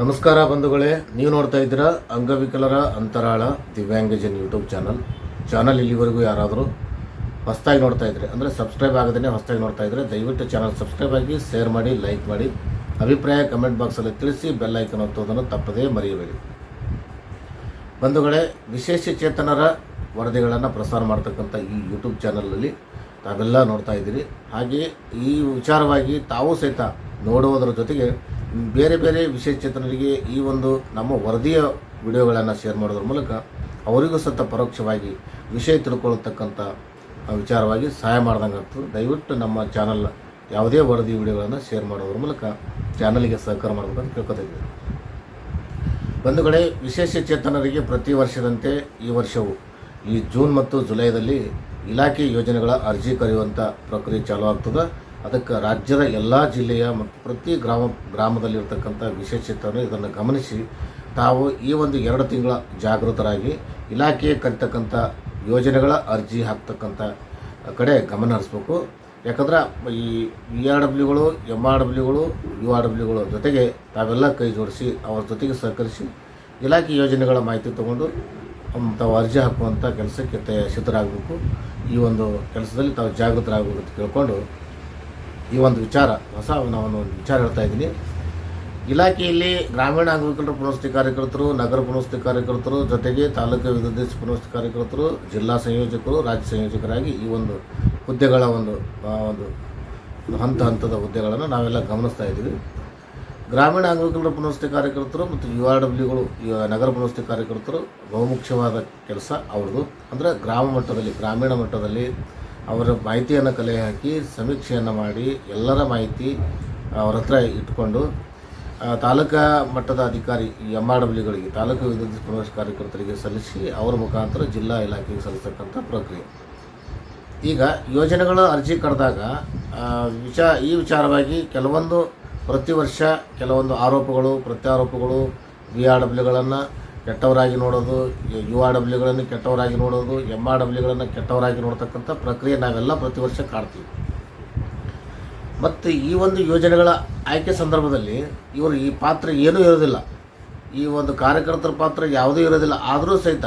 ನಮಸ್ಕಾರ ಬಂಧುಗಳೇ, ನೀವು ನೋಡ್ತಾ ಇದ್ದೀರಾ ಅಂಗವಿಕಲರ ಅಂತರಾಳ ದಿವ್ಯಾಂಗಜನ್ ಯೂಟ್ಯೂಬ್ ಚಾನಲ್. ಚಾನಲ್ ಇಲ್ಲಿವರೆಗೂ ಯಾರಾದರೂ ಹೊಸ್ತಾಗಿ ನೋಡ್ತಾ ಇದ್ರೆ, ಅಂದರೆ ಸಬ್ಸ್ಕ್ರೈಬ್ ಆಗದೇ ಹೊಸ್ತಾಗಿ ನೋಡ್ತಾ ಇದ್ರೆ, ದಯವಿಟ್ಟು ಚಾನಲ್ ಸಬ್ಸ್ಕ್ರೈಬ್ ಆಗಿ, ಶೇರ್ ಮಾಡಿ, ಲೈಕ್ ಮಾಡಿ. ಅಭಿಪ್ರಾಯ ಕಮೆಂಟ್ ಬಾಕ್ಸಲ್ಲಿ ತಿಳಿಸಿ, ಬೆಲ್ ಐಕನ್ ಒತ್ತುವುದನ್ನು ತಪ್ಪದೇ ಮರೆಯಬೇಡಿ. ಬಂಧುಗಳೇ, ವಿಶೇಷ ಚೇತನರ ವರದಿಗಳನ್ನು ಪ್ರಸಾರ ಮಾಡ್ತಕ್ಕಂಥ ಈ ಯೂಟ್ಯೂಬ್ ಚಾನಲಲ್ಲಿ ತಾವೆಲ್ಲ ನೋಡ್ತಾ ಇದ್ದೀರಿ. ಹಾಗೆಯೇ ಈ ವಿಚಾರವಾಗಿ ತಾವು ಸಹಿತ ನೋಡುವುದರ ಜೊತೆಗೆ ಬೇರೆ ಬೇರೆ ವಿಶೇಷ ಚೇತನರಿಗೆ ಈ ಒಂದು ನಮ್ಮ ವರದಿಯ ವಿಡಿಯೋಗಳನ್ನು ಶೇರ್ ಮಾಡೋದ್ರ ಮೂಲಕ ಅವರಿಗೂ ಸತ ಪರೋಕ್ಷವಾಗಿ ವಿಷಯ ತಿಳ್ಕೊಳ್ತಕ್ಕಂಥ ವಿಚಾರವಾಗಿ ಸಹಾಯ ಮಾಡ್ದಂಗೆ ಆಗ್ತದೆ. ದಯವಿಟ್ಟು ನಮ್ಮ ಚಾನಲ್ ಯಾವುದೇ ವರದಿ ವಿಡಿಯೋಗಳನ್ನು ಶೇರ್ ಮಾಡೋದ್ರ ಮೂಲಕ ಚಾನಲ್ಗೆ ಸಹಕಾರ ಮಾಡಬೇಕಂತ ಕೇಳ್ಕೊತಾ ಬಂಧುಗಳೇ ವಿಶೇಷ ಚೇತನರಿಗೆ ಪ್ರತಿ ವರ್ಷದಂತೆ ಈ ವರ್ಷವೂ ಈ ಜೂನ್ ಮತ್ತು ಜುಲೈದಲ್ಲಿ ಇಲಾಖೆ ಯೋಜನೆಗಳ ಅರ್ಜಿ ಕರೆಯುವಂಥ ಪ್ರಕ್ರಿಯೆ ಚಾಲೂ ಆಗ್ತದೆ. ಅದಕ್ಕೆ ರಾಜ್ಯದ ಎಲ್ಲ ಜಿಲ್ಲೆಯ ಮತ್ತು ಪ್ರತಿ ಗ್ರಾಮ ಗ್ರಾಮದಲ್ಲಿರ್ತಕ್ಕಂಥ ವಿಶೇಷತೆಯನ್ನು ಇದನ್ನು ಗಮನಿಸಿ ತಾವು ಈ ಒಂದು ಎರಡು ತಿಂಗಳ ಜಾಗೃತರಾಗಿ ಇಲಾಖೆ ಕಟ್ಟತಕ್ಕಂಥ ಯೋಜನೆಗಳ ಅರ್ಜಿ ಹಾಕ್ತಕ್ಕಂಥ ಕಡೆ ಗಮನ ಹರಿಸ್ಬೇಕು. ಯಾಕಂದ್ರೆ ಈ ವಿ ಆರ್ ಡಬ್ಲ್ಯೂಗಳು ಎಂ ಆರ್ ಡಬ್ಲ್ಯೂಗಳು ಯು ಆರ್ ಡಬ್ಲ್ಯೂಗಳು ಜೊತೆಗೆ ತಾವೆಲ್ಲ ಕೈ ಜೋಡಿಸಿ ಅವರ ಜೊತೆಗೆ ಸಹಕರಿಸಿ ಇಲಾಖೆ ಯೋಜನೆಗಳ ಮಾಹಿತಿ ತಗೊಂಡು ತಾವು ಅರ್ಜಿ ಹಾಕುವಂಥ ಕೆಲಸಕ್ಕೆ ಸಿದ್ಧರಾಗಬೇಕು. ಈ ಒಂದು ಕೆಲಸದಲ್ಲಿ ತಾವು ಜಾಗೃತರಾಗಬೇಕು ಅಂತ ಕೇಳ್ಕೊಂಡು ಈ ಒಂದು ವಿಚಾರ, ಹೊಸ ನಾನು ವಿಚಾರ ಹೇಳ್ತಾ ಇದ್ದೀನಿ. ಇಲಾಖೆಯಲ್ಲಿ ಗ್ರಾಮೀಣ ಅಂಗವಿಕಲರ ಪುನರ್ವಸತಿ ಕಾರ್ಯಕರ್ತರು, ನಗರ ಪುನರ್ವಸತಿ ಕಾರ್ಯಕರ್ತರು, ಜೊತೆಗೆ ತಾಲೂಕು ವಿದ್ಯುತ್ ಪುನರ್ವಸತಿ ಕಾರ್ಯಕರ್ತರು, ಜಿಲ್ಲಾ ಸಂಯೋಜಕರು, ರಾಜ್ಯ ಸಂಯೋಜಕರಾಗಿ ಈ ಒಂದು ಹುದ್ದೆಗಳ ಒಂದು ಒಂದು ಹಂತ ಹಂತದ ಹುದ್ದೆಗಳನ್ನು ನಾವೆಲ್ಲ ಗಮನಿಸ್ತಾ ಇದ್ದೀವಿ. ಗ್ರಾಮೀಣ ಅಂಗವಿಕಲರ ಪುನರ್ವಸತಿ ಕಾರ್ಯಕರ್ತರು ಮತ್ತು ಯು ಆರ್ ಡಬ್ಲ್ಯೂಗಳು ನಗರ ಪುನರ್ವಸತಿ ಕಾರ್ಯಕರ್ತರು ಬಹುಮುಖ್ಯವಾದ ಕೆಲಸ ಅವ್ರದ್ದು. ಅಂದರೆ ಗ್ರಾಮ ಮಟ್ಟದಲ್ಲಿ, ಗ್ರಾಮೀಣ ಮಟ್ಟದಲ್ಲಿ ಅವರ ಮಾಹಿತಿಯನ್ನು ಕಲೆ ಹಾಕಿ ಸಮೀಕ್ಷೆಯನ್ನು ಮಾಡಿ ಎಲ್ಲರ ಮಾಹಿತಿ ಅವ್ರ ಹತ್ರ ಇಟ್ಕೊಂಡು ತಾಲೂಕಾ ಮಟ್ಟದ ಅಧಿಕಾರಿ ಎಂ ಆರ್ ಡಬ್ಲ್ಯೂಗಳಿಗೆ ತಾಲೂಕು ವಿದ್ಯುತ್ ಪುನರ್ವಸತಿ ಕಾರ್ಯಕರ್ತರಿಗೆ ಸಲ್ಲಿಸಿ ಅವರ ಮುಖಾಂತರ ಜಿಲ್ಲಾ ಇಲಾಖೆಗೆ ಸಲ್ಲಿಸ್ತಕ್ಕಂಥ ಪ್ರಕ್ರಿಯೆ. ಈಗ ಯೋಜನೆಗಳ ಅರ್ಜಿ ಕರೆದಾಗ ವಿಚಾರ ಈ ವಿಚಾರವಾಗಿ ಕೆಲವೊಂದು ಪ್ರತಿ ವರ್ಷ ಕೆಲವೊಂದು ಆರೋಪಗಳು, ಪ್ರತ್ಯಾರೋಪಗಳು, ವಿ ಆರ್ ಡಬ್ಲ್ಯೂಗಳನ್ನು ಕೆಟ್ಟವರಾಗಿ ನೋಡೋದು ಯು ಆರ್ ಡಬ್ಲ್ಯೂಗಳನ್ನು ಕೆಟ್ಟವರಾಗಿ ನೋಡೋದು ಎಂ ಆರ್ ಡಬ್ಲ್ಯೂಗಳನ್ನು ಕೆಟ್ಟವರಾಗಿ ನೋಡ್ತಕ್ಕಂಥ ಪ್ರಕ್ರಿಯೆ ನಾವೆಲ್ಲ ಪ್ರತಿ ವರ್ಷ ಕಾಡ್ತೀವಿ ಮತ್ತು ಈ ಒಂದು ಯೋಜನೆಗಳ ಆಯ್ಕೆ ಸಂದರ್ಭದಲ್ಲಿ ಇವರು ಈ ಪಾತ್ರ ಏನೂ ಇರೋದಿಲ್ಲ. ಈ ಒಂದು ಕಾರ್ಯಕರ್ತರ ಪಾತ್ರ ಯಾವುದೂ ಇರೋದಿಲ್ಲ. ಆದರೂ ಸಹಿತ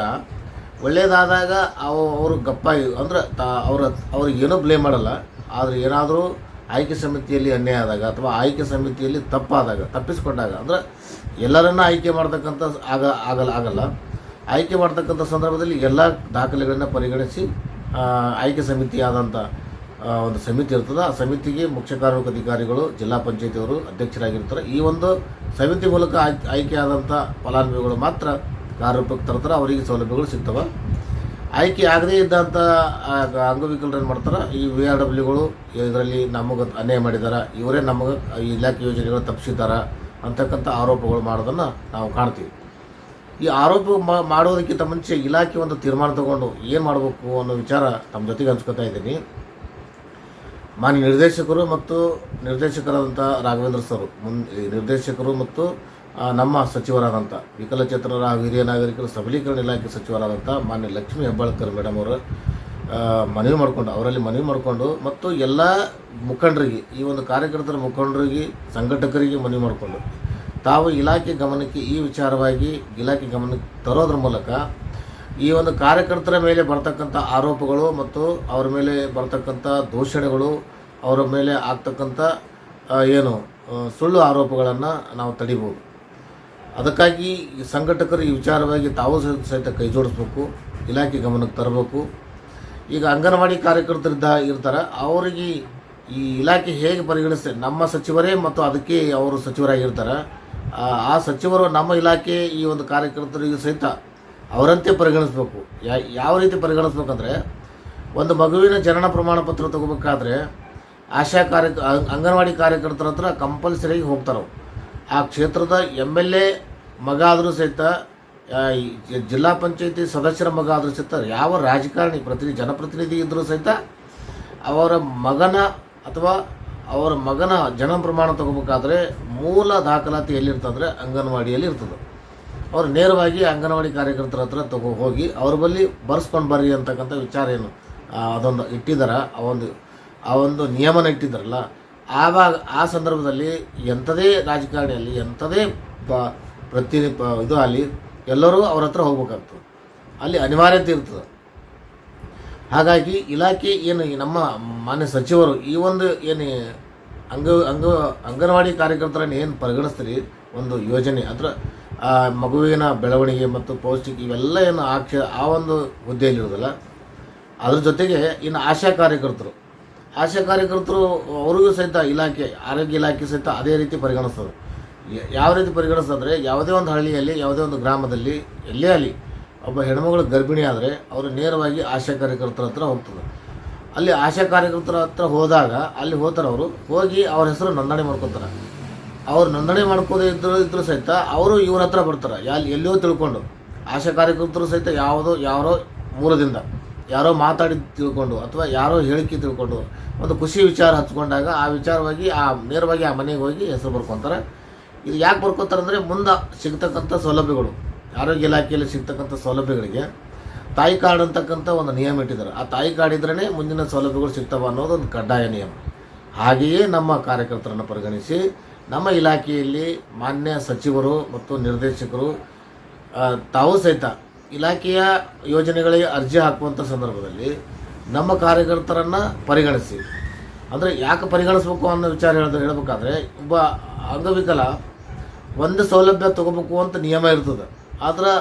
ಒಳ್ಳೆಯದಾದಾಗ ಅವು ಅವರು ಗಪ್ಪಾಗಿ ಅಂದ್ರೆ ತಾ ಅವರ ಅವ್ರಿಗೆ ಏನೂ ಬ್ಲೇಮ್ ಮಾಡಲ್ಲ. ಆದರೆ ಏನಾದರೂ ಆಯ್ಕೆ ಸಮಿತಿಯಲ್ಲಿ ಅನ್ಯಾಯ ಆದಾಗ ಅಥವಾ ಆಯ್ಕೆ ಸಮಿತಿಯಲ್ಲಿ ತಪ್ಪಾದಾಗ, ತಪ್ಪಿಸಿಕೊಂಡಾಗ, ಅಂದ್ರೆ ಎಲ್ಲರನ್ನ ಆಯ್ಕೆ ಮಾಡ್ತಕ್ಕಂಥ ಆಗ, ಆಗಲ್ಲ ಆಗಲ್ಲ. ಆಯ್ಕೆ ಮಾಡ್ತಕ್ಕಂಥ ಸಂದರ್ಭದಲ್ಲಿ ಎಲ್ಲ ದಾಖಲೆಗಳನ್ನ ಪರಿಗಣಿಸಿ ಆಯ್ಕೆ ಸಮಿತಿ ಆದಂಥ ಒಂದು ಸಮಿತಿ ಇರ್ತದೆ. ಆ ಸಮಿತಿಗೆ ಮುಖ್ಯ ಕಾರ್ಮಿಕ ಅಧಿಕಾರಿಗಳು, ಜಿಲ್ಲಾ ಪಂಚಾಯತಿಯವರು ಅಧ್ಯಕ್ಷರಾಗಿರ್ತಾರೆ. ಈ ಒಂದು ಸಮಿತಿ ಮೂಲಕ ಆಯ್ಕೆ ಆಯ್ಕೆಯಾದಂಥ ಫಲಾನುಭವಿಗಳು ಮಾತ್ರ ಕಾರ್ಯರೂಪಕ್ಕೆ ತರ್ತಾರೆ. ಅವರಿಗೆ ಸೌಲಭ್ಯಗಳು ಸಿಗ್ತವೆ. ಆಯ್ಕೆ ಆಗದೇ ಇದ್ದಂಥ ಅಂಗವಿಕಲರು ಏನು ಮಾಡ್ತಾರೆ. ಈ ವಿ ಆರ್ ಡಬ್ಲ್ಯೂಗಳು ಇದರಲ್ಲಿ ನಮಗೆ ಅನ್ಯಾಯ ಮಾಡಿದ್ದಾರೆ ಇವರೇ ನಮಗೆ ಈ ಇಲಾಖೆ ಯೋಜನೆಗಳು ತಪ್ಪಿಸಿದಾರ ಅಂತಕ್ಕಂಥ ಆರೋಪಗಳು ಮಾಡೋದನ್ನು ನಾವು ಕಾಣ್ತೀವಿ. ಈ ಆರೋಪ ಮಾಡೋದಕ್ಕಿಂತ ಮುಂಚೆ ಇಲಾಖೆ ಒಂದು ತೀರ್ಮಾನ ತಗೊಂಡು ಏನು ಮಾಡಬೇಕು ಅನ್ನೋ ವಿಚಾರ ತಮ್ಮ ಜೊತೆಗೆ ಹಂಚ್ಕೊತಾ ಇದ್ದೀನಿ. ಮಾನ್ಯ ನಿರ್ದೇಶಕರು ಮತ್ತು ನಿರ್ದೇಶಕರಾದಂಥ ರಾಘವೇಂದ್ರ ಸರ್, ಮುನ್, ನಿರ್ದೇಶಕರು ಮತ್ತು ನಮ್ಮ ಸಚಿವರಾದಂಥ ವಿಕಲಚೇತನರ ಹಿರಿಯ ನಾಗರಿಕರ ಸಬಲೀಕರಣ ಇಲಾಖೆ ಸಚಿವರಾದಂಥ ಮಾನ್ಯ ಲಕ್ಷ್ಮೀ ಹೆಬ್ಬಾಳ್ಕರ್ ಮೇಡಮ್ ಅವರು ಮನವಿ ಮಾಡಿಕೊಂಡು, ಅವರಲ್ಲಿ ಮನವಿ ಮಾಡಿಕೊಂಡು ಮತ್ತು ಎಲ್ಲ ಮುಖಂಡರಿಗೆ, ಈ ಒಂದು ಕಾರ್ಯಕರ್ತರ ಮುಖಂಡರಿಗೆ, ಸಂಘಟಕರಿಗೆ ಮನವಿ ಮಾಡಿಕೊಂಡು, ತಾವು ಇಲಾಖೆ ಗಮನಕ್ಕೆ ಈ ವಿಚಾರವಾಗಿ ಇಲಾಖೆ ಗಮನಕ್ಕೆ ತರೋದ್ರ ಮೂಲಕ ಈ ಒಂದು ಕಾರ್ಯಕರ್ತರ ಮೇಲೆ ಬರ್ತಕ್ಕಂಥ ಆರೋಪಗಳು ಮತ್ತು ಅವರ ಮೇಲೆ ಬರ್ತಕ್ಕಂಥ ದೂಷಣೆಗಳು, ಅವರ ಮೇಲೆ ಆಗ್ತಕ್ಕಂಥ ಏನು ಸುಳ್ಳು ಆರೋಪಗಳನ್ನು ನಾವು ತಡಿಬೋದು ಅದಕ್ಕಾಗಿ ಸಂಘಟಕರು ಈ ವಿಚಾರವಾಗಿ ತಾವು ಸಹಿತ ಕೈ ಜೋಡಿಸ್ಬೇಕು, ಇಲಾಖೆ ಗಮನಕ್ಕೆ ತರಬೇಕು. ಈಗ ಅಂಗನವಾಡಿ ಕಾರ್ಯಕರ್ತರಿದ್ದ ಇರ್ತಾರೆ, ಅವರಿಗೆ ಈ ಇಲಾಖೆ ಹೇಗೆ ಪರಿಗಣಿಸ್ತದೆ ನಮ್ಮ ಸಚಿವರೇ ಮತ್ತು ಅದಕ್ಕೆ ಅವರು ಸಚಿವರಾಗಿರ್ತಾರೆ. ಆ ಸಚಿವರು ನಮ್ಮ ಇಲಾಖೆ ಈ ಒಂದು ಕಾರ್ಯಕರ್ತರಿಗೆ ಸಹಿತ ಅವರಂತೆ ಪರಿಗಣಿಸ್ಬೇಕು. ಯಾವ ರೀತಿ ಪರಿಗಣಿಸ್ಬೇಕಂದ್ರೆ, ಒಂದು ಮಗುವಿನ ಜನನ ಪ್ರಮಾಣ ಪತ್ರ ತಗೋಬೇಕಾದ್ರೆ, ಆಶಾ ಕಾರ್ಯ, ಅಂಗನವಾಡಿ ಕಾರ್ಯಕರ್ತರ ಹತ್ರ ಕಂಪಲ್ಸರಿಯಾಗಿ ಹೋಗ್ತಾರೆ ಆ ಕ್ಷೇತ್ರದ ಎಂ ಎಲ್ ಎ ಮಗ ಆದರೂ ಸಹಿತ ಜಿಲ್ಲಾ ಪಂಚಾಯತಿ ಸದಸ್ಯರ ಮಗ ಆದರೂ ಸಹಿತ, ಯಾವ ರಾಜಕಾರಣಿ ಪ್ರತಿನಿಧಿ, ಜನಪ್ರತಿನಿಧಿ ಇದ್ದರೂ ಸಹಿತ ಅವರ ಮಗನ ಅಥವಾ ಅವರ ಮಗನ ಜನ ಪ್ರಮಾಣ ತಗೋಬೇಕಾದ್ರೆ ಮೂಲ ದಾಖಲಾತಿ ಎಲ್ಲಿರ್ತಂದ್ರೆ ಅಂಗನವಾಡಿಯಲ್ಲಿ ಇರ್ತದೆ. ಅವರು ನೇರವಾಗಿ ಅಂಗನವಾಡಿ ಕಾರ್ಯಕರ್ತರ ಹತ್ರ ತಗೋ ಹೋಗಿ ಅವ್ರ ಬಳಿ ಬರ್ಸ್ಕೊಂಡು ಬರ್ರಿ ಅಂತಕ್ಕಂಥ ವಿಚಾರ ಏನು ಅದೊಂದು ಇಟ್ಟಿದ್ದಾರೆ ಆ ಒಂದು ಆ ಒಂದು ನಿಯಮನ ಇಟ್ಟಿದ್ದಾರಲ್ಲ ಆವಾಗ ಆ ಸಂದರ್ಭದಲ್ಲಿ ಎಂಥದೇ ರಾಜಕಾರಣಿಯಲ್ಲಿ ಎಂಥದೇ ಪ ಪ್ರತಿ ಇದು ಅಲ್ಲಿ ಎಲ್ಲರೂ ಅವ್ರ ಹತ್ರ ಹೋಗ್ಬೇಕಾಗ್ತದೆ. ಅಲ್ಲಿ ಅನಿವಾರ್ಯತೆ ಇರ್ತದೆ. ಹಾಗಾಗಿ ಇಲಾಖೆ ಏನು ನಮ್ಮ ಮಾನ್ಯ ಸಚಿವರು ಈ ಒಂದು ಏನು ಅಂಗ ಅಂಗ, ಅಂಗನವಾಡಿ ಕಾರ್ಯಕರ್ತರನ್ನು ಏನು ಪರಿಗಣಿಸ್ತೀರಿ? ಒಂದು ಯೋಜನೆ, ಅದರ ಮಗುವಿನ ಬೆಳವಣಿಗೆ ಮತ್ತು ಪೌಷ್ಟಿಕ ಇವೆಲ್ಲ ಏನು ಆಕ್ಷ, ಆ ಒಂದು ಹುದ್ದೆಯಲ್ಲಿರೋದಲ್ಲ ಅದ್ರ ಜೊತೆಗೆ ಇನ್ನು ಆಶಾ ಕಾರ್ಯಕರ್ತರು. ಆಶಾ ಕಾರ್ಯಕರ್ತರು ಅವ್ರಿಗೂ ಸಹಿತ ಇಲಾಖೆ, ಆರೋಗ್ಯ ಇಲಾಖೆ ಸಹಿತ ಅದೇ ರೀತಿ ಪರಿಗಣಿಸ್ತದೆ. ಯಾವ ರೀತಿ ಪರಿಗಣಿಸ್ತಂದರೆ ಯಾವುದೇ ಒಂದು ಹಳ್ಳಿಯಲ್ಲಿ, ಯಾವುದೇ ಒಂದು ಗ್ರಾಮದಲ್ಲಿ, ಎಲ್ಲೇ ಅಲ್ಲಿ ಒಬ್ಬ ಹೆಣ್ಮಗಳು ಗರ್ಭಿಣಿ ಆದರೆ ಅವರು ನೇರವಾಗಿ ಆಶಾ ಕಾರ್ಯಕರ್ತರ ಹತ್ರ ಹೋಗ್ತದೆ. ಅಲ್ಲಿ ಆಶಾ ಕಾರ್ಯಕರ್ತರ ಹತ್ರ ಹೋದಾಗ ಅಲ್ಲಿ ಹೋಗ್ತಾರೆ ಅವರು, ಹೋಗಿ ಅವ್ರ ಹೆಸರು ನೋಂದಣಿ ಮಾಡ್ಕೊತಾರೆ. ಅವ್ರು ನೋಂದಣಿ ಮಾಡ್ಕೋದೇ ಇದ್ರು ಇದ್ರು ಸಹಿತ ಅವರು ಇವ್ರ ಹತ್ರ ಬರ್ತಾರೆ. ಎಲ್ಲಿ ಎಲ್ಲಿಯೋ ತಿಳ್ಕೊಂಡು. ಆಶಾ ಕಾರ್ಯಕರ್ತರು ಸಹಿತ ಯಾವುದೋ ಯಾರೋ ಮೂಲದಿಂದ ಯಾರೋ ಮಾತಾಡಿ ತಿಳ್ಕೊಂಡು ಅಥವಾ ಯಾರೋ ಹೇಳಿಕೆ ತಿಳ್ಕೊಂಡು ಒಂದು ಖುಷಿ ವಿಚಾರ ಹಚ್ಕೊಂಡಾಗ ಆ ವಿಚಾರವಾಗಿ, ಆ ನೇರವಾಗಿ ಆ ಮನೆಗೆ ಹೋಗಿ ಹೆಸರು ಬರ್ಕೊತಾರೆ. ಇದು ಯಾಕೆ ಬರ್ಕೊತಾರೆ ಅಂದರೆ ಮುಂದೆ ಸಿಗ್ತಕ್ಕಂಥ ಸೌಲಭ್ಯಗಳು, ಆರೋಗ್ಯ ಇಲಾಖೆಯಲ್ಲಿ ಸಿಗ್ತಕ್ಕಂಥ ಸೌಲಭ್ಯಗಳಿಗೆ ತಾಯಿ ಕಾರ್ಡ್ ಅಂತಕ್ಕಂಥ ಒಂದು ನಿಯಮ ಇಟ್ಟಿದ್ದಾರೆ. ಆ ತಾಯಿ ಕಾರ್ಡ್ ಇದ್ರೇ ಮುಂದಿನ ಸೌಲಭ್ಯಗಳು ಸಿಗ್ತವೆ ಅನ್ನೋದು ಒಂದು ಕಡ್ಡಾಯ ನಿಯಮ. ಹಾಗೆಯೇ ನಮ್ಮ ಕಾರ್ಯಕರ್ತರನ್ನು ಪರಿಗಣಿಸಿ, ನಮ್ಮ ಇಲಾಖೆಯಲ್ಲಿ ಮಾನ್ಯ ಸಚಿವರು ಮತ್ತು ನಿರ್ದೇಶಕರು ತಾವು ಸಹಿತ ಇಲಾಖೆಯ ಯೋಜನೆಗಳಿಗೆ ಅರ್ಜಿ ಹಾಕುವಂಥ ಸಂದರ್ಭದಲ್ಲಿ ನಮ್ಮ ಕಾರ್ಯಕರ್ತರನ್ನು ಪರಿಗಣಿಸಿ. ಅಂದರೆ ಯಾಕೆ ಪರಿಗಣಿಸ್ಬೇಕು ಅನ್ನೋ ವಿಚಾರ ಹೇಳಿದ್ರೆ ಹೇಳಬೇಕಾದ್ರೆ ಒಬ್ಬ ಅಂಗವಿಕಲ ಒಂದು ಸೌಲಭ್ಯ ತಗೋಬೇಕು ಅಂತ ನಿಯಮ ಇರ್ತದೆ. ಆದ್ರೆ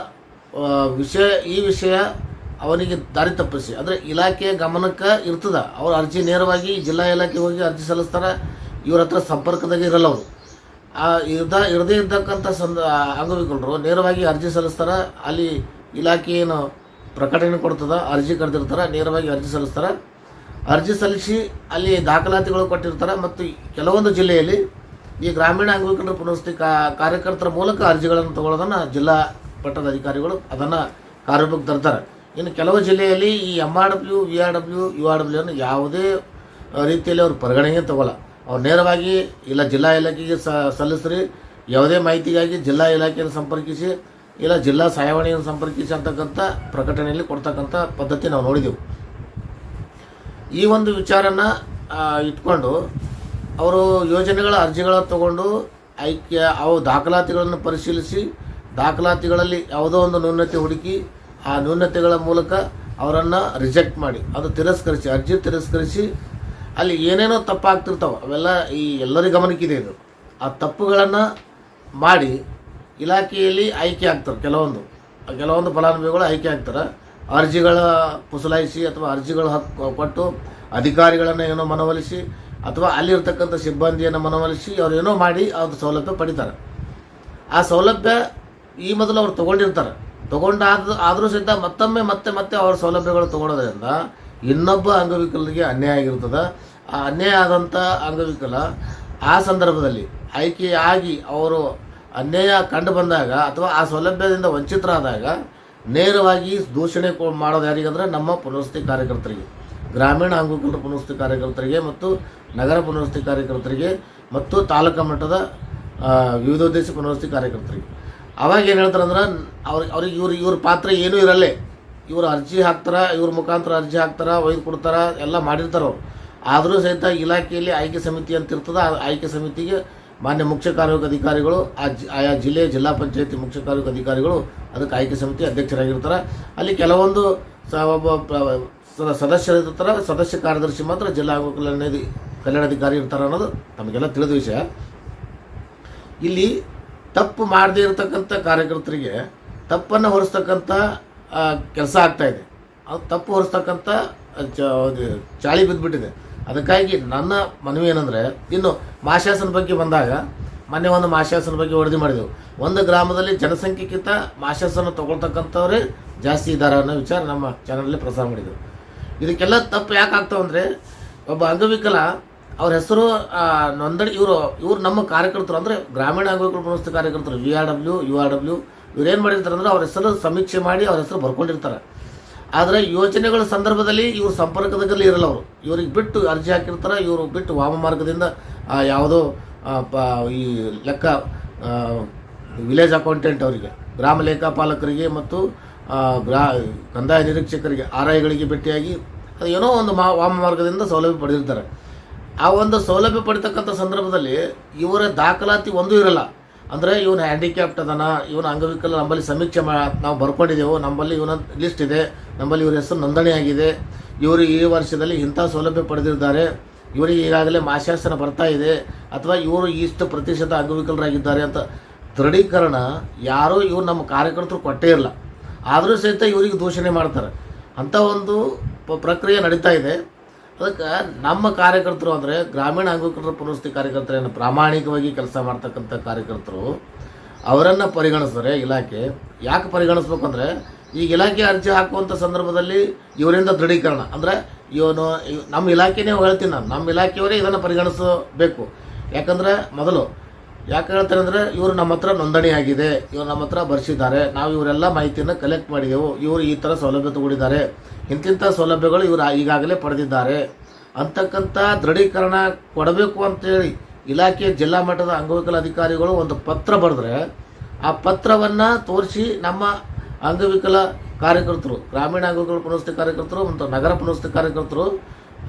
ವಿಷಯ, ಈ ವಿಷಯ ಅವನಿಗೆ ದಾರಿ ತಪ್ಪಿಸಿ. ಅಂದರೆ ಇಲಾಖೆಯ ಗಮನಕ್ಕೆ ಇರ್ತದೆ. ಅವ್ರ ಅರ್ಜಿ ನೇರವಾಗಿ ಜಿಲ್ಲಾ ಇಲಾಖೆಗೆ ಹೋಗಿ ಅರ್ಜಿ ಸಲ್ಲಿಸ್ತಾರೆ, ಇವ್ರ ಹತ್ರ ಸಂಪರ್ಕದಾಗ ಇರಲ್ಲ ಅವರು. ಇರ್ದ, ಇರದೇ ಇದ್ದಕ್ಕಂಥ ಸಂದ, ಅಂಗವಿಕಲರು ನೇರವಾಗಿ ಅರ್ಜಿ ಸಲ್ಲಿಸ್ತಾರೆ, ಅಲ್ಲಿ ಇಲಾಖೆ ಏನು ಪ್ರಕಟಣೆ ಕೊಡ್ತದ, ಅರ್ಜಿ ಕರೆದಿರ್ತಾರೆ ನೇರವಾಗಿ ಅರ್ಜಿ ಸಲ್ಲಿಸ್ತಾರೆ. ಅರ್ಜಿ ಸಲ್ಲಿಸಿ ಅಲ್ಲಿ ದಾಖಲಾತಿಗಳು ಕೊಟ್ಟಿರ್ತಾರೆ ಮತ್ತು ಕೆಲವೊಂದು ಜಿಲ್ಲೆಯಲ್ಲಿ ಈ ಗ್ರಾಮೀಣ ಅಂಗವಿಕಲರ ಪುನರ್ವಸತಿ ಕಾರ್ಯಕರ್ತರ ಮೂಲಕ ಅರ್ಜಿಗಳನ್ನು ತಗೊಳ್ಳೋದನ್ನು ಜಿಲ್ಲಾ ಮಟ್ಟದ ಅಧಿಕಾರಿಗಳು ಅದನ್ನು ಕಾರ್ಯರೂಪಕ್ಕೆ ತರ್ತಾರೆ. ಇನ್ನು ಕೆಲವು ಜಿಲ್ಲೆಯಲ್ಲಿ ಈ M R W V R W U R W ಅನ್ನು ಯಾವುದೇ ರೀತಿಯಲ್ಲಿ ಅವ್ರು ಪರಿಗಣನೆಗೆ ತಗೊಲ್ಲ. ಅವ್ರು ನೇರವಾಗಿ ಇಲ್ಲ, ಜಿಲ್ಲಾ ಇಲಾಖೆಗೆ ಸಲ್ಲಿಸ್ರಿ, ಯಾವುದೇ ಮಾಹಿತಿಗಾಗಿ ಜಿಲ್ಲಾ ಇಲಾಖೆಯನ್ನು ಸಂಪರ್ಕಿಸಿ ಇಲ್ಲ, ಜಿಲ್ಲಾ ಸಹಾಯವಾಣಿಯನ್ನು ಸಂಪರ್ಕಿಸಿ ಅಂತಕ್ಕಂಥ ಪ್ರಕಟಣೆಯಲ್ಲಿ ಕೊಡ್ತಕ್ಕಂಥ ಪದ್ಧತಿ ನಾವು ನೋಡಿದೆವು. ಈ ಒಂದು ವಿಚಾರನ ಇಟ್ಕೊಂಡು ಅವರು ಯೋಜನೆಗಳ ಅರ್ಜಿಗಳ ತಗೊಂಡು ಐಕ್ಯ, ಅವು ದಾಖಲಾತಿಗಳನ್ನು ಪರಿಶೀಲಿಸಿ, ದಾಖಲಾತಿಗಳಲ್ಲಿ ಯಾವುದೋ ಒಂದು ನ್ಯೂನತೆ ಹುಡುಕಿ, ಆ ನ್ಯೂನತೆಗಳ ಮೂಲಕ ಅವರನ್ನು ರಿಜೆಕ್ಟ್ ಮಾಡಿ, ಅದು ತಿರಸ್ಕರಿಸಿ, ಅರ್ಜಿ ತಿರಸ್ಕರಿಸಿ, ಅಲ್ಲಿ ಏನೇನೋ ತಪ್ಪಾಗ್ತಿರ್ತಾವೆ, ಅವೆಲ್ಲ ಈ ಎಲ್ಲರಿಗೂ ಗಮನಕ್ಕಿದೆ ಇದು. ಆ ತಪ್ಪುಗಳನ್ನು ಮಾಡಿ ಇಲಾಖೆಯಲ್ಲಿ ಆಯ್ಕೆ ಆಗ್ತಾರೆ ಕೆಲವೊಂದು. ಕೆಲವೊಂದು ಫಲಾನುಭವಿಗಳು ಆಯ್ಕೆ ಆಗ್ತಾರೆ. ಅರ್ಜಿಗಳ ಪುಸಲಾಯಿಸಿ ಅಥವಾ ಅರ್ಜಿಗಳು ಹಕ್ಕು ಕೊಟ್ಟು ಅಧಿಕಾರಿಗಳನ್ನು ಏನೋ ಮನವೊಲಿಸಿ ಅಥವಾ ಅಲ್ಲಿರ್ತಕ್ಕಂಥ ಸಿಬ್ಬಂದಿಯನ್ನು ಮನವೊಲಿಸಿ ಅವ್ರು ಏನೋ ಮಾಡಿ ಅವ್ರ ಸೌಲಭ್ಯ ಪಡಿತಾರೆ. ಆ ಸೌಲಭ್ಯ ಈ ಮೊದಲು ಅವ್ರು ತೊಗೊಂಡಿರ್ತಾರೆ. ತೊಗೊಂಡಾದ ಆದರೂ ಸಹಿತ ಮತ್ತೊಮ್ಮೆ ಮತ್ತೆ ಮತ್ತೆ ಅವ್ರ ಸೌಲಭ್ಯಗಳು ತೊಗೊಳೋದ್ರಿಂದ ಇನ್ನೊಬ್ಬ ಅಂಗವಿಕಲರಿಗೆ ಅನ್ಯಾಯ ಆಗಿರ್ತದೆ. ಆ ಅನ್ಯಾಯ ಆದಂಥ ಅಂಗವಿಕಲ ಆ ಸಂದರ್ಭದಲ್ಲಿ ಆಯ್ಕೆಯಾಗಿ ಅವರು ಅನ್ಯಾಯ ಕಂಡು ಬಂದಾಗ ಅಥವಾ ಆ ಸೌಲಭ್ಯದಿಂದ ವಂಚಿತರಾದಾಗ ನೇರವಾಗಿ ದೂಷಣೆ ಮಾಡೋದು ಯಾರಿಗಂದ್ರೆ ನಮ್ಮ ಪುನರ್ವಸತಿ ಕಾರ್ಯಕರ್ತರಿಗೆ, ಗ್ರಾಮೀಣ ಅಂಗವಿಕಲರ ಪುನರ್ವಸತಿ ಕಾರ್ಯಕರ್ತರಿಗೆ ಮತ್ತು ನಗರ ಪುನರ್ವಸತಿ ಕಾರ್ಯಕರ್ತರಿಗೆ ಮತ್ತು ತಾಲೂಕು ಮಟ್ಟದ ವಿವಿಧೋದೇಶ ಪುನರ್ವಸತಿ ಕಾರ್ಯಕರ್ತರಿಗೆ. ಅವಾಗ ಏನು ಹೇಳ್ತಾರೆ ಅಂದ್ರೆ ಅವ್ರಿಗೆ ಅವ್ರಿಗೆ ಇವ್ರ ಇವ್ರ ಪಾತ್ರ ಏನೂ ಇರಲ್ಲೇ. ಇವರು ಅರ್ಜಿ ಹಾಕ್ತಾರ, ಇವ್ರ ಮುಖಾಂತರ ಅರ್ಜಿ ಹಾಕ್ತಾರ, ಒಯ್ದು ಕೊಡ್ತಾರೆ, ಎಲ್ಲ ಮಾಡಿರ್ತಾರೆ ಆದರೂ ಸಹಿತ ಇಲಾಖೆಯಲ್ಲಿ ಆಯ್ಕೆ ಸಮಿತಿ ಅಂತ ಇರ್ತದೆ, ಆ ಆಯ್ಕೆ ಸಮಿತಿಗೆ ಮಾನ್ಯ ಮುಖ್ಯ ಕಾರ್ಯೋಗ ಅಧಿಕಾರಿಗಳು, ಆ ಜಿ, ಆಯಾ ಜಿಲ್ಲೆಯ ಜಿಲ್ಲಾ ಪಂಚಾಯತಿ ಮುಖ್ಯ ಕಾರ್ಯಕ ಅಧಿಕಾರಿಗಳು, ಅದಕ್ಕೆ ಆಯ್ಕೆ ಸಮಿತಿ ಅಧ್ಯಕ್ಷರಾಗಿರ್ತಾರೆ. ಅಲ್ಲಿ ಕೆಲವೊಂದು ಒಬ್ಬ ಸದಸ್ಯರಿರ್ತಾರೆ ಸದಸ್ಯ ಕಾರ್ಯದರ್ಶಿ ಮಾತ್ರ ಜಿಲ್ಲಾ ಕಲ್ಯಾಣ ಕಲ್ಯಾಣಾಧಿಕಾರಿ ಇರ್ತಾರೆ ಅನ್ನೋದು ನಮಗೆಲ್ಲ ತಿಳಿದ ವಿಷಯ. ಇಲ್ಲಿ ತಪ್ಪು ಮಾಡದೇ ಇರತಕ್ಕಂಥ ಕಾರ್ಯಕರ್ತರಿಗೆ ತಪ್ಪನ್ನು ಹೊರಿಸ್ತಕ್ಕಂಥ ಕೆಲಸ ಆಗ್ತಾ ಇದೆ. ಅದು ತಪ್ಪು ಹೊರಿಸ್ತಕ್ಕಂಥ ಚ- ಚಾಳಿ ಬಿದ್ದುಬಿಟ್ಟಿದೆ ಅದಕ್ಕಾಗಿ ನನ್ನ ಮನವಿ ಏನಂದರೆ, ಇನ್ನು ಮಾಶಾಸನ ಬಗ್ಗೆ ಬಂದಾಗ, ಮೊನ್ನೆ ಒಂದು ಮಾಶಾಸನ ಬಗ್ಗೆ ವರದಿ ಮಾಡಿದೆವು. ಒಂದು ಗ್ರಾಮದಲ್ಲಿ ಜನಸಂಖ್ಯೆಗಿಂತ ಮಾಶಾಸನ ತಗೊಳ್ತಕ್ಕಂಥವ್ರೇ ಜಾಸ್ತಿ ಇದ್ದಾರೆ ಅನ್ನೋ ವಿಚಾರ ನಮ್ಮ ಚಾನಲಲ್ಲಿ ಪ್ರಸಾರ ಮಾಡಿದೆವು. ಇದಕ್ಕೆಲ್ಲ ತಪ್ಪು ಯಾಕೆ ಆಗ್ತಾವಂದರೆ ಒಬ್ಬ ಅಂಗವಿಕಲ ಅವ್ರ ಹೆಸರು ನೋಂದಣಿ, ಇವರು ಇವರು ನಮ್ಮ ಕಾರ್ಯಕರ್ತರು ಅಂದರೆ ಗ್ರಾಮೀಣ ಅಂಗವಿಕಲ ಪುನರ್ವಸತಿ ಕಾರ್ಯಕರ್ತರು V R W U R W ಇವ್ರು ಏನು ಮಾಡಿರ್ತಾರೆ ಅಂದರೆ ಅವ್ರ ಹೆಸರು ಸಮೀಕ್ಷೆ ಮಾಡಿ ಅವ್ರ ಹೆಸರು ಬರ್ಕೊಂಡಿರ್ತಾರೆ. ಆದರೆ ಯೋಜನೆಗಳ ಸಂದರ್ಭದಲ್ಲಿ ಇವರು ಸಂಪರ್ಕದಲ್ಲಿ ಇರಲ್ಲ ಅವರು. ಇವ್ರಿಗೆ ಬಿಟ್ಟು ಅರ್ಜಿ ಹಾಕಿರ್ತಾರೆ, ಇವರು ಬಿಟ್ಟು ವಾಮ ಮಾರ್ಗದಿಂದ ಯಾವುದೋ ಪ, ಈ ಲೆಕ್ಕ ವಿಲೇಜ್ ಅಕೌಂಟೆಂಟ್ ಅವರಿಗೆ, ಗ್ರಾಮ ಲೇಖಾಪಾಲಕರಿಗೆ ಮತ್ತು ಗ್ರಾ, ಕಂದಾಯ ನಿರೀಕ್ಷಕರಿಗೆ ಆರ್ ಐಗಳಿಗೆ ಭೇಟಿಯಾಗಿ ಅದು ಏನೋ ಒಂದು ಮಾ, ವಾಮ ಮಾರ್ಗದಿಂದ ಸೌಲಭ್ಯ ಪಡೆದಿರ್ತಾರೆ. ಆ ಒಂದು ಸೌಲಭ್ಯ ಪಡಿತಕ್ಕಂಥ ಸಂದರ್ಭದಲ್ಲಿ ಇವರ ದಾಖಲಾತಿ ಒಂದೂ ಇರಲ್ಲ. ಅಂದರೆ ಇವನು ಹ್ಯಾಂಡಿಕ್ಯಾಪ್ಟ್ ಅದನ, ಇವನು ಅಂಗವಿಕಲ ನಮ್ಮಲ್ಲಿ ಸಮೀಕ್ಷೆ ಮಾ ನಾವು ಬರ್ಕೊಂಡಿದ್ದೆವು ನಮ್ಮಲ್ಲಿ ಇವನ ಲಿಸ್ಟ್ ಇದೆ ನಮ್ಮಲ್ಲಿ ಇವ್ರ ಹೆಸರು ನೋಂದಣಿ ಆಗಿದೆ. ಇವರು ಈ ವರ್ಷದಲ್ಲಿ ಇಂಥ ಸೌಲಭ್ಯ ಪಡೆದಿದ್ದಾರೆ. ಇವರಿಗೆ ಈಗಾಗಲೇ ಮಾಶಾಸನ ಬರ್ತಾ ಇದೆ. ಅಥವಾ ಇವರು ಇಷ್ಟು ಪ್ರತಿಶತ ಅಂಗವಿಕಲರಾಗಿದ್ದಾರೆ ಅಂತ ದೃಢೀಕರಣ ಯಾರೂ ಇವ್ರು ನಮ್ಮ ಕಾರ್ಯಕರ್ತರು ಕೊಟ್ಟೇ ಇಲ್ಲ. ಆದರೂ ಸಹಿತ ಇವರಿಗೆ ದೂಷಣೆ ಮಾಡ್ತಾರೆ. ಅಂಥ ಒಂದು ಪ್ರಕ್ರಿಯೆ ನಡೀತಾ ಇದೆ. ಅದಕ್ಕೆ ನಮ್ಮ ಕಾರ್ಯಕರ್ತರು ಅಂದರೆ ಗ್ರಾಮೀಣ ಅಂಗವಿಕಲರ ಪುನರ್ವಸತಿ ಏನು ಪ್ರಾಮಾಣಿಕವಾಗಿ ಕೆಲಸ ಮಾಡ್ತಕ್ಕಂಥ ಕಾರ್ಯಕರ್ತರು, ಅವರನ್ನು ಪರಿಗಣಿಸಿದ್ರೆ ಇಲಾಖೆ ಯಾಕೆ ಪರಿಗಣಿಸ್ಬೇಕು ಅಂದರೆ ಈಗ ಇಲಾಖೆ ಅರ್ಜಿ ಹಾಕುವಂಥ ಸಂದರ್ಭದಲ್ಲಿ ಇವರಿಂದ ದೃಢೀಕರಣ. ಅಂದರೆ ಇವನು ಇವ್- ನಮ್ಮ ಇಲಾಖೆನೇ ಹೇಳ್ತೀನಿ ನಾನು. ನಮ್ಮ ಇಲಾಖೆಯವರೇ ಇದನ್ನು ಪರಿಗಣಿಸಬೇಕು. ಯಾಕಂದರೆ ಮೊದಲು ಯಾಕೆ ಹೇಳ್ತಾರೆ ಅಂದರೆ ಇವರು ನಮ್ಮ ಹತ್ರ ನೋಂದಣಿ ಆಗಿದೆ, ಇವರು ನಮ್ಮ ಹತ್ರ ಬರ್ಸಿದ್ದಾರೆ, ನಾವು ಇವರೆಲ್ಲ ಮಾಹಿತಿಯನ್ನು ಕಲೆಕ್ಟ್ ಮಾಡಿದೆವು, ಇವರು ಈ ಥರ ಸೌಲಭ್ಯ ತಗೊಂಡಿದ್ದಾರೆ. ಇಂತಿಂಥ ಸೌಲಭ್ಯಗಳು ಇವರು ಈಗಾಗಲೇ ಪಡೆದಿದ್ದಾರೆ. ಅಂತಕ್ಕಂಥ ದೃಢೀಕರಣ ಕೊಡಬೇಕು ಅಂತೇಳಿ ಇಲಾಖೆ ಜಿಲ್ಲಾ ಮಟ್ಟದ ಅಂಗವಿಕಲ ಅಧಿಕಾರಿಗಳು ಒಂದು ಪತ್ರ ಬರೆದ್ರೆ ಆ ಪತ್ರವನ್ನು ತೋರಿಸಿ ನಮ್ಮ ಅಂಗವಿಕಲ ಕಾರ್ಯಕರ್ತರು, ಗ್ರಾಮೀಣ ಅಂಗವಿಕಲ ಪುನರ್ವಸತಿ ಕಾರ್ಯಕರ್ತರು ಮತ್ತು ನಗರ ಪುನರ್ವಸತಿ ಕಾರ್ಯಕರ್ತರು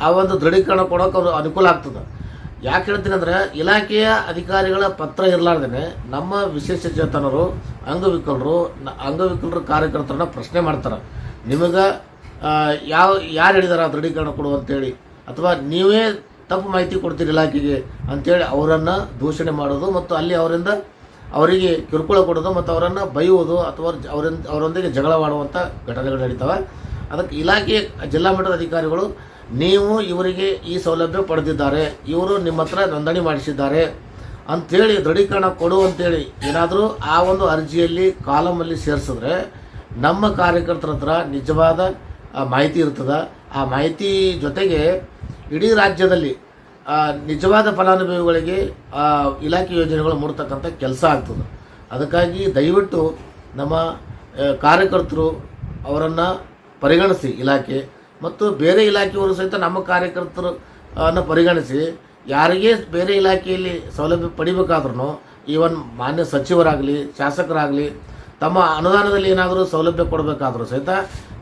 ಆ ಒಂದು ದೃಢೀಕರಣ ಕೊಡೋಕೆ ಅವರು ಅನುಕೂಲ ಆಗ್ತದೆ. ಯಾಕೆ ಹೇಳ್ತೀನಿ ಅಂದರೆ ಇಲಾಖೆಯ ಅಧಿಕಾರಿಗಳ ಪತ್ರ ಇರಲಾರ್ದೇ ನಮ್ಮ ವಿಶೇಷ ಚೇತನರು, ಅಂಗವಿಕಲರು ಅಂಗವಿಕಲರ ಕಾರ್ಯಕರ್ತರನ್ನ ಪ್ರಶ್ನೆ ಮಾಡ್ತಾರೆ. ನಿಮಗೆ ಯಾವ ಯಾರು ಹೇಳಿದಾರ ದೃಢೀಕರಣ ಕೊಡು ಅಂತೇಳಿ ಅಥವಾ ನೀವೇ ತಪ್ಪು ಮಾಹಿತಿ ಕೊಡ್ತೀರಿ ಇಲಾಖೆಗೆ ಅಂತೇಳಿ ಅವರನ್ನು ದೂಷಣೆ ಮಾಡೋದು ಮತ್ತು ಅಲ್ಲಿ ಅವರಿಂದ ಅವರಿಗೆ ಕಿರುಕುಳ ಕೊಡೋದು ಮತ್ತು ಅವರನ್ನು ಬೈಯುವುದು ಅಥವಾ ಅವರಿಂದ ಅವರೊಂದಿಗೆ ಜಗಳವಾಡುವಂಥ ಘಟನೆಗಳು ನಡೀತವೆ. ಅದಕ್ಕೆ ಇಲಾಖೆ ಜಿಲ್ಲಾ ಮಟ್ಟದ ಅಧಿಕಾರಿಗಳು ನೀವು ಇವರಿಗೆ ಈ ಸೌಲಭ್ಯ ಪಡೆದಿದ್ದಾರೆ ಇವರು ನಿಮ್ಮ ಹತ್ರ ನೋಂದಣಿ ಮಾಡಿಸಿದ್ದಾರೆ ಅಂಥೇಳಿ ದೃಢೀಕರಣ ಕೊಡು ಅಂತೇಳಿ ಏನಾದರೂ ಆ ಒಂದು ಅರ್ಜಿಯಲ್ಲಿ ಕಾಲಮಲ್ಲಿ ಸೇರಿಸಿದ್ರೆ ನಮ್ಮ ಕಾರ್ಯಕರ್ತರ ಹತ್ರ ನಿಜವಾದ ಆ, ಮಾಹಿತಿ ಇರ್ತದೆ ಆ ಮಾಹಿತಿ ಜೊತೆಗೆ ಇಡೀ ರಾಜ್ಯದಲ್ಲಿ ನಿಜವಾದ ಫಲಾನುಭವಿಗಳಿಗೆ ಇಲಾಖೆ ಯೋಜನೆಗಳು ಮೂಡ್ತಕ್ಕಂಥ ಕೆಲಸ ಆಗ್ತದೆ. ಅದಕ್ಕಾಗಿ ದಯವಿಟ್ಟು ನಮ್ಮ ಕಾರ್ಯಕರ್ತರು ಅವರನ್ನು ಪರಿಗಣಿಸಿ ಇಲಾಖೆ ಮತ್ತು ಬೇರೆ ಇಲಾಖೆಯವರು ಸಹಿತ ನಮ್ಮ ಕಾರ್ಯಕರ್ತರು ಅನ್ನು ಪರಿಗಣಿಸಿ, ಯಾರಿಗೆ ಬೇರೆ ಇಲಾಖೆಯಲ್ಲಿ ಸೌಲಭ್ಯ ಪಡಿಬೇಕಾದ್ರೂ ಈವನ್ ಮಾನ್ಯ ಸಚಿವರಾಗಲಿ, ಶಾಸಕರಾಗಲಿ ತಮ್ಮ ಅನುದಾನದಲ್ಲಿ ಏನಾದರೂ ಸೌಲಭ್ಯ ಕೊಡಬೇಕಾದರೂ ಸಹಿತ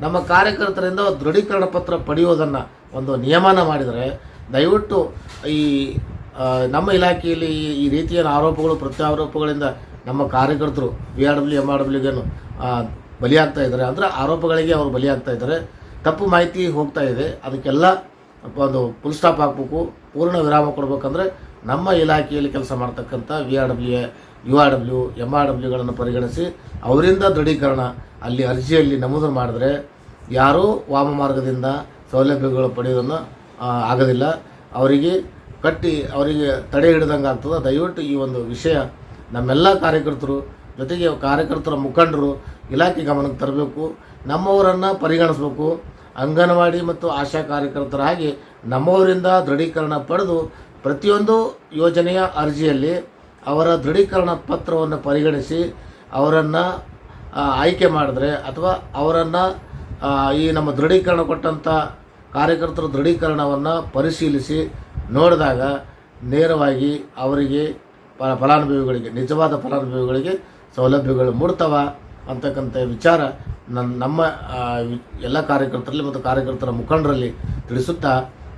ನಮ್ಮ ಕಾರ್ಯಕರ್ತರಿಂದ ದೃಢೀಕರಣ ಪತ್ರ ಪಡೆಯೋದನ್ನು ಒಂದು ನಿಯಮನ ಮಾಡಿದರೆ, ದಯವಿಟ್ಟು ಈ ನಮ್ಮ ಇಲಾಖೆಯಲ್ಲಿ ಈ- ರೀತಿಯ ಆರೋಪಗಳು, ಪ್ರತ್ಯಾರೋಪಗಳಿಂದ ನಮ್ಮ ಕಾರ್ಯಕರ್ತರು B R W M R ಡಬ್ಲ್ಯೂಗೇನು ಬಲಿಯಾಗ್ತಾ ಇದ್ದಾರೆ. ಅಂದರೆ ಆರೋಪಗಳಿಗೆ ಅವರು ಬಲಿಯಾಗ್ತಾ ಇದ್ದಾರೆ. ತಪ್ಪು ಮಾಹಿತಿ ಹೋಗ್ತಾ ಇದೆ. ಅದಕ್ಕೆಲ್ಲ ಒಂದು ಫುಲ್ ಸ್ಟಾಪ್ ಹಾಕಬೇಕು. ಪೂರ್ಣ ವಿರಾಮ ಕೊಡಬೇಕಂದ್ರೆ ನಮ್ಮ ಇಲಾಖೆಯಲ್ಲಿ ಕೆಲಸ ಮಾಡ್ತಕ್ಕಂಥ V R W U R W M R ಡಬ್ಲ್ಯೂಗಳನ್ನು ಪರಿಗಣಿಸಿ ಅವರಿಂದ ದೃಢೀಕರಣ ಅಲ್ಲಿ ಅರ್ಜಿಯಲ್ಲಿ ನಮೂದು ಮಾಡಿದ್ರೆ ಯಾರೂ ವಾಮ ಮಾರ್ಗದಿಂದ ಸೌಲಭ್ಯಗಳು ಪಡೆಯೋದನ್ನು ಆಗೋದಿಲ್ಲ. ಅವರಿಗೆ ಕಟ್ಟಿ, ಅವರಿಗೆ ತಡೆ ಹಿಡಿದಂಗೆ ಆಗ್ತದೆ. ದಯವಿಟ್ಟು ಈ ಒಂದು ವಿಷಯ ನಮ್ಮೆಲ್ಲ ಕಾರ್ಯಕರ್ತರು ಜೊತೆಗೆ ಕಾರ್ಯಕರ್ತರ ಮುಖಂಡರು ಇಲಾಖೆ ಗಮನಕ್ಕೆ ತರಬೇಕು. ನಮ್ಮವರನ್ನು ಪರಿಗಣಿಸಬೇಕು. ಅಂಗನವಾಡಿ ಮತ್ತು ಆಶಾ ಕಾರ್ಯಕರ್ತರ ಹಾಗೆ ನಮ್ಮವರಿಂದ ದೃಢೀಕರಣ ಪಡೆದು ಪ್ರತಿಯೊಂದು ಯೋಜನೆಯ ಅರ್ಜಿಯಲ್ಲಿ ಅವರ ದೃಢೀಕರಣ ಪತ್ರವನ್ನು ಪರಿಗಣಿಸಿ ಅವರನ್ನು ಆಯ್ಕೆ ಮಾಡಿದ್ರೆ ಅಥವಾ ಅವರನ್ನು ಈ ನಮ್ಮ ದೃಢೀಕರಣ ಕೊಟ್ಟಂಥ ಕಾರ್ಯಕರ್ತರ ದೃಢೀಕರಣವನ್ನು ಪರಿಶೀಲಿಸಿ ನೋಡಿದಾಗ ನೇರವಾಗಿ ಅವರಿಗೆ ಫಲಾನುಭವಿಗಳಿಗೆ, ನಿಜವಾದ ಫಲಾನುಭವಿಗಳಿಗೆ ಸೌಲಭ್ಯಗಳು ಮೂಡ್ತವ ಅಂತಕ್ಕಂಥ ವಿಚಾರ ನನ್ನ ನಮ್ಮ ಎಲ್ಲ ಕಾರ್ಯಕರ್ತರಲ್ಲಿ ಮತ್ತು ಕಾರ್ಯಕರ್ತರ ಮುಖಂಡರಲ್ಲಿ ತಿಳಿಸುತ್ತಾ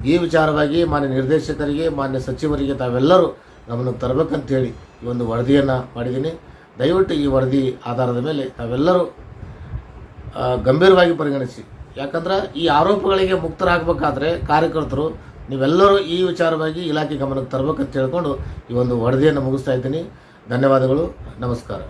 ಈ ವಿಚಾರವಾಗಿ ಮಾನ್ಯ ನಿರ್ದೇಶಕರಿಗೆ, ಮಾನ್ಯ ಸಚಿವರಿಗೆ ತಾವೆಲ್ಲರೂ ಗಮನಕ್ಕೆ ತರಬೇಕಂತೇಳಿ ಈ ಒಂದು ವರದಿಯನ್ನು ಮಾಡಿದ್ದೀನಿ. ದಯವಿಟ್ಟು ಈ ವರದಿ ಆಧಾರದ ಮೇಲೆ ನಾವೆಲ್ಲರೂ ಗಂಭೀರವಾಗಿ ಪರಿಗಣಿಸಿ. ಯಾಕಂದ್ರೆ ಈ ಆರೋಪಗಳಿಗೆ ಮುಕ್ತರಾಗಬೇಕಾದ್ರೆ ಕಾರ್ಯಕರ್ತರು, ನೀವೆಲ್ಲರೂ ಈ ವಿಚಾರವಾಗಿ ಇಲಾಖೆ ಗಮನಕ್ಕೆ ತರಬೇಕಂತ ಹೇಳ್ಕೊಂಡು ಈ ಒಂದು ವರದಿಯನ್ನು ಮುಗಿಸ್ತಾ ಇದ್ದೀನಿ. ಧನ್ಯವಾದಗಳು. ನಮಸ್ಕಾರ.